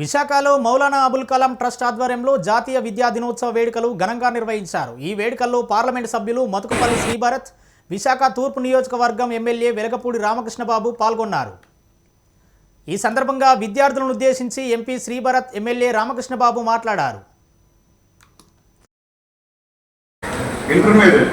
విశాఖలో మౌలానా అబుల్ కలాం ట్రస్ట్ ఆధ్వర్యంలో జాతీయ విద్యా దినోత్సవ వేడుకలు ఘనంగా నిర్వహించారు. ఈ వేడుకల్లో పార్లమెంటు సభ్యులు మతుకుపల్లి శ్రీభరత్ విశాఖ తూర్పు నియోజకవర్గం ఎమ్మెల్యే వెలగపూడి రామకృష్ణబాబు పాల్గొన్నారు. ఈ సందర్భంగా విద్యార్థులను ఉద్దేశించి ఎంపీ శ్రీభరత్ ఎమ్మెల్యే రామకృష్ణబాబు మాట్లాడారు. Intermediate.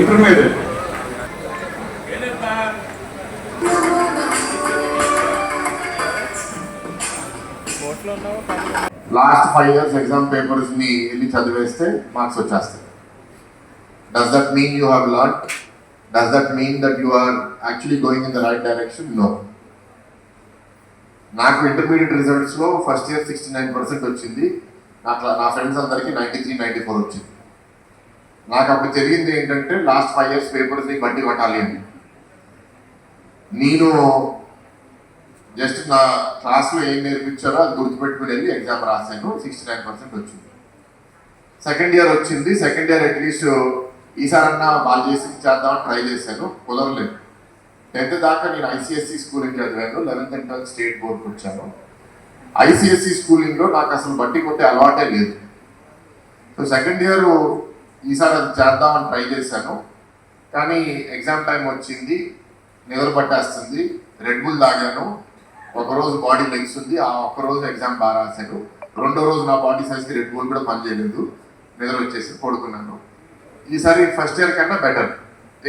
Intermediate. Last five years exam పేపర్స్ని వెళ్ళి చదివేస్తే మార్క్స్ వచ్చేస్తాయి? Does that mean you have learn does that mean that you are actually going in the right direction no నాకు intermediate రిజల్ట్స్లో first year sixty nine percent వచ్చింది నాకు నా friends అందరికీ ninety three ninety four వచ్చింది. నాకు అప్పుడు తెలియంది ఏంటంటే లాస్ట్ ఫైవ్ ఇయర్స్ పేపర్స్ని బట్టి కొట్టాలి అని. నేను జస్ట్ నా క్లాస్లో ఏం నేర్పించారో అది గుర్తుపెట్టుకుని వెళ్ళి ఎగ్జామ్ రాశాను. సిక్స్టీ నైన్ పర్సెంట్ వచ్చింది. సెకండ్ ఇయర్ వచ్చింది. సెకండ్ ఇయర్ అట్లీస్ట్ ఈసారన్నా బాగా చేసి చేద్దామని ట్రై చేశాను. కుదరలేదు. టెన్త్ దాకా నేను ఐసిఎస్సి స్కూలింగ్ చదివాను. లెవెన్త్ అండ్ ట్వెల్త్ స్టేట్ బోర్డ్కి వచ్చాను. ఐసిఎస్సి స్కూలింగ్లో నాకు అసలు బట్టి కొట్టే అలవాటే లేదు. సో సెకండ్ ఇయర్ ఈసారి అది చేద్దామని ట్రై చేశాను. కానీ ఎగ్జామ్ టైం వచ్చింది నిద్ర పట్టేస్తుంది రెడ్ బుల్ తాగాను. ఒకరోజు బాడీ లెగ్స్ ఉంది ఆ ఒక్కరోజు ఎగ్జామ్ బాగా రాశాను. రెండో రోజు నా బాడీ సైజ్కి రెడ్ బుల్ కూడా పనిచేయలేదు. నిద్ర వచ్చేసి పడుకున్నాను. ఈసారి ఫస్ట్ ఇయర్ కన్నా బెటర్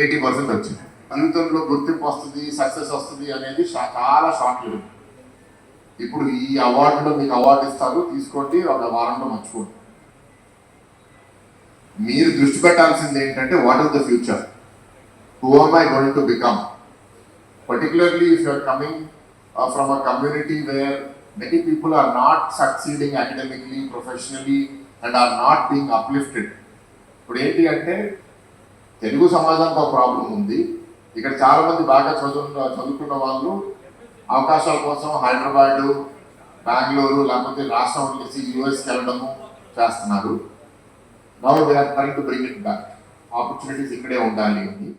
ఎయిటీ పర్సెంట్ వచ్చింది. జీవితంలో గుర్తింపు వస్తుంది సక్సెస్ వస్తుంది అనేది చాలా షార్ట్ ఇప్పుడు ఈ అవార్డులో మీకు అవార్డు ఇస్తారు తీసుకోండి ఒక వారంలో మర్చిపోండి. మీరు దృష్టి పెట్టాల్సింది ఏంటంటే what of the future who am I going to become particularly if you are coming uh, from a community where many people are not succeeding academically, professionally, and are not being uplifted. ఇప్పుడు ఏంటి అంటే తెలుగు సమాజానికి ఒక problem ఉంది. ఇక్కడ చాలా మంది బాగా చదువు చదువుకున్న వాళ్ళు అవకాశాల కోసం హైదరాబాదు బెంగళూరు లేకపోతే రాష్ట్రం వదిలేసి యూఎస్కి వెళ్ళడము చేస్తున్నారు. Now we are trying to bring it back opportunities ఇక్కడే ఉండాలి. అని